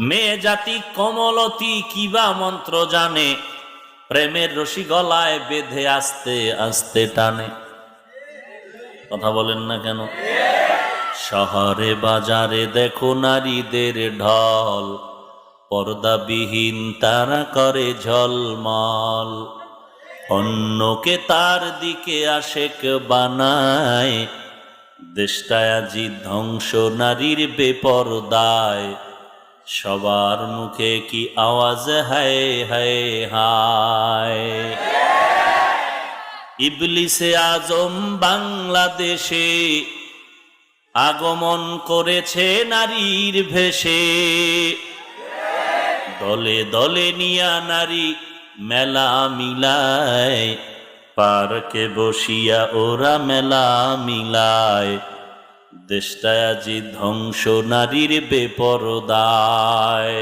মেয়ে জাতি কমলতি কিবা মন্ত্র জানে? প্রেমের রশি গলায় বেঁধে আস্তে আস্তে টানে। কথা বলেন না কেন? শহরে বাজারে দেখো নারীদের ঢল। পর্দাবিহীন তারা করে ঝলমল। অন্যকে তার দিকে আশেক বানায়। দেশটায় আজি ধ্বংস নারীর বেপরদায়। সবার মুখে কি আওয়াজ হায় হায় হায়? ইবলিসে আজম বাংলাদেশে আগমন করেছে নারীর ভেষে। দলে দলে নিয়া নারী মেলা মিলায়, পার্কে বসিয়া ওরা মেলা মিলায়। দেশটায় আজি ধ্বংস নারীর বেপরদায়।